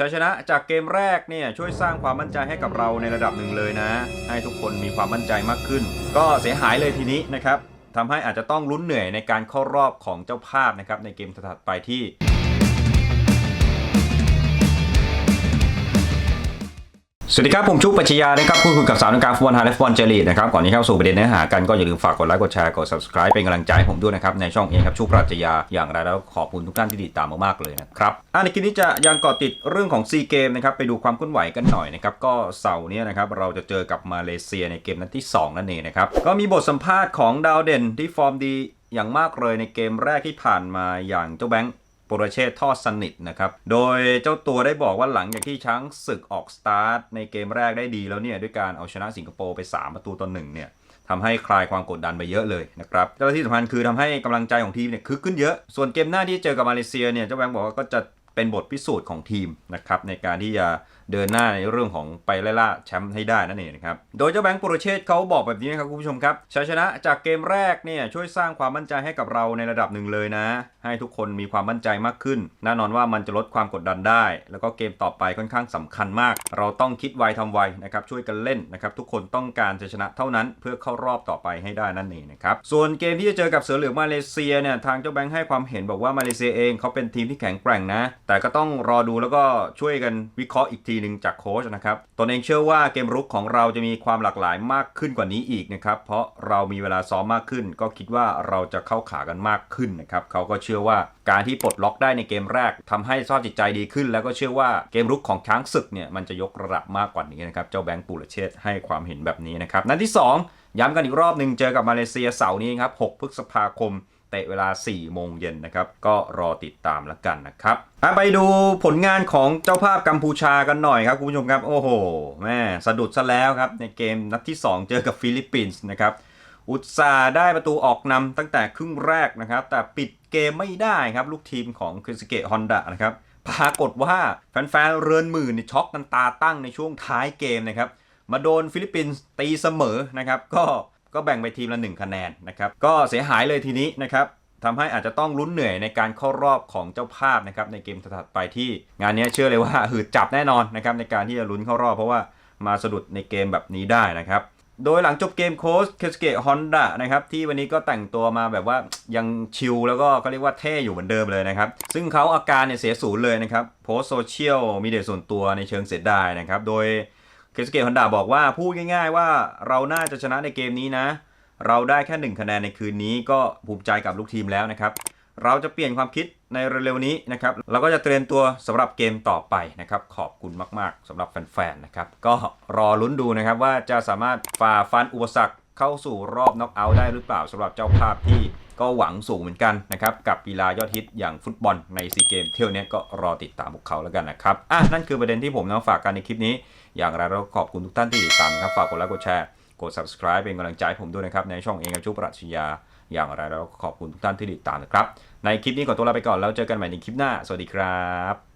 ชัยชนะจากเกมแรกเนี่ยช่วยสร้างความมั่นใจให้กับเราในระดับหนึ่งเลยนะ ให้ทุกคนมีความมั่นใจมากขึ้น ก็เสียหายเลยทีนี้นะครับทำให้อาจจะต้องลุ้นเหนื่อยในการเข้ารอบของเจ้าภาพนะครับในเกมถัดไปที่ สวัสดีครับ ผมชุกปัชญานะครับพูดคุยกับสาวนักการฟุตบอลไทยและฟุตบอลเจลีนะครับก่อนที่เข้าสู่ประเด็นเนื้อหากันก็อย่าลืมฝากกดไลค์กดแชร์กด subscribe เป็นกำลังใจให้ผมด้วยนะครับ ในช่องเองครับชุกปัชญาอย่างไรแล้วขอบคุณทุกท่านที่ติดตามมากๆเลยนะครับอะในคลิปนี้จะยังเกาะติดเรื่องของซีเกมนะครับไปดูความเคลื่อนไหวกันหน่อยนะครับก็เสาร์นี้นะครับเราจะเจอกับมาเลเซียในเกมนัดที่ 2 นั่นเองนะครับก็มีบทสัมภาษณ์ของดาวเด่นที่ฟอร์มดีอย่างมากเลยในเกมแรกที่ผ่านมาอย่างเจ้าแบงค์ ปรเชษทอดสนิทนะครับ โดยเจ้าตัวได้บอกว่าหลังจากที่ช้างศึกออกสตาร์ทในเกมแรกได้ดีแล้วเนี่ยด้วยการเอาชนะสิงคโปร์ไป 3 ประตูต่อหนึ่งเนี่ยทำให้คลายความกดดันไปเยอะเลยนะครับแล้วที่สำคัญคือทำให้กำลังใจของทีมเนี่ยคึกขึ้นเยอะ ส่วนเกมหน้าที่เจอกับมาเลเซียเนี่ยเจ้าแบงค์บอกว่าก็จะ เป็นบทพิสูจน์ของทีมนะครับในการที่จะเดินหน้าในเรื่องของไปไล่ล่าแชมป์ให้ได้นั่นเองนะครับ โดยเจ้าแบงค์ปุโรเชษฐ์เขาบอกแบบนี้นะครับคุณผู้ชมครับชัยชนะจากเกมแรกเนี่ยช่วยสร้างความมั่นใจให้กับเราในระดับหนึ่งเลยนะ ให้ทุกคนมีความมั่นใจมากขึ้น แน่นอนว่ามันจะลดความกดดันได้ แล้วก็เกมต่อไปค่อนข้างสำคัญมาก เราต้องคิดไวทำไวนะครับช่วยกันเล่นนะครับทุกคนต้องการจะชนะเท่านั้น เพื่อเข้ารอบต่อไปให้ได้นั่นเองนะครับส่วนเกมที่จะเจอกับเสือเหลืองมาเลเซียเนี่ยทางเจ้าแบงค์ให้ความเห็นบอกว่ามาเลเซียเองเขาเป็นทีมที่แข็งแกร่งนะแต่ก็ต้องรอดูแล้วก็ช่วยกันวิเคราะห์อีกทีหนึ่งจากโค้ชนะครับตนเองเชื่อว่าเกมรุกของเราจะมีความหลากหลายมากขึ้นกว่านี้อีกนะครับเพราะเรามีเวลาซ้อมมากขึ้น ก็คิดว่าเราจะเข้าขากันมากขึ้นนะครับเขาก็เชื่อว่าการที่ปลดล็อกได้ในเกมแรกทำให้สภาพจิตใจดีขึ้น แล้วก็เชื่อว่าเกมรุกของช้างศึกเนี่ยมันจะยกระดับมากกว่านี้นะครับเจ้าแบงค์ปูรเชษฐ์ให้ความเห็นแบบนี้นะครับนัดที่ 2 ย้ำกันอีกรอบหนึ่งเจอกับมาเลเซียเสาร์นี้ครับ6พฤษภาคม เตะเวลา 4 โมงเย็นนะครับ ก็รอติดตามแล้วกันนะครับไปดูผลงานของเจ้าภาพกัมพูชากันหน่อยครับ คุณผู้ชมครับ โอ้โห แม่สะดุดซะแล้วครับ ในเกมนัดที่ 2 เจอกับฟิลิปปินส์นะครับ อุตสาห์ได้ประตูออกนำตั้งแต่ครึ่งแรกนะครับ แต่ปิดเกมไม่ได้ครับ ลูกทีมของคิสเกะฮอนดะนะครับ ปรากฏว่าแฟนๆ เรือนหมื่นช็อกกันตาตั้งในช่วงท้ายเกมนะครับ มาโดนฟิลิปปินส์ตีเสมอนะครับ ก็ ก็แบ่งไปทีมละ 1 คะแนนนะครับก็เสียหายเลยทีนี้นะครับทำให้อาจจะต้องลุ้นเหนื่อยในการเข้ารอบของเจ้าภาพนะครับในเกมถัดไปที่งานนี้เชื่อเลยว่าหืดจับแน่นอนนะครับในการที่จะลุ้นเข้ารอบเพราะว่ามาสะดุดในเกมแบบนี้ได้นะครับโดยหลังจบเกมโค้ชเคสเกะฮอนดะนะครับที่วันนี้ก็แต่งตัวมาแบบว่ายังชิลแล้วก็ก็เรียกว่าเท่อยู่เหมือนเดิมเลยนะครับ ซึ่งเขาอาการเนี่ยเสียศูนย์เลยนะครับโพสโซเชียลมีเดียส่วนตัวในเชิงเสียดายนะครับ โดย เคสเกะฮอนดะบอกว่าพูดง่ายๆว่าเราน่าจะชนะในเกมนี้นะ เราได้แค่ 1 คะแนนในคืนนี้ก็ภูมิใจกับลูกทีมแล้วนะครับ เราจะเปลี่ยนความคิดในเร็วๆนี้นะครับเราก็จะเตรียมตัวสำหรับเกมต่อไปนะครับ ขอบคุณมากๆสำหรับแฟนๆนะครับ ก็รอลุ้นดูนะครับว่าจะสามารถฝ่าฟันอุปสรรคเข้าสู่รอบน็อกเอาท์ได้หรือเปล่าสำหรับเจ้าภาพที่ ก็หวังสูงเหมือนกันนะครับกับกีฬายอดฮิตอย่างฟุตบอลในซีเกมเที่ยวนี้ก็รอติดตามพวกเขาแล้วกันนะครับอะนั่นคือประเด็นที่ผมนำฝากกันในคลิปนี้ อย่างไรเราขอบคุณทุกท่านที่ติดตามครับฝากกดไลค์กดแชร์กด subscribe เป็นกำลังใจผมด้วยนะครับในช่องเองกับชุปรัชญาอย่างไรเราขอบคุณทุกท่านที่ติดตามนะครับในคลิปนี้ขอตัวลาไปก่อนแล้วเจอกันใหม่ในคลิปหน้าสวัสดีครับ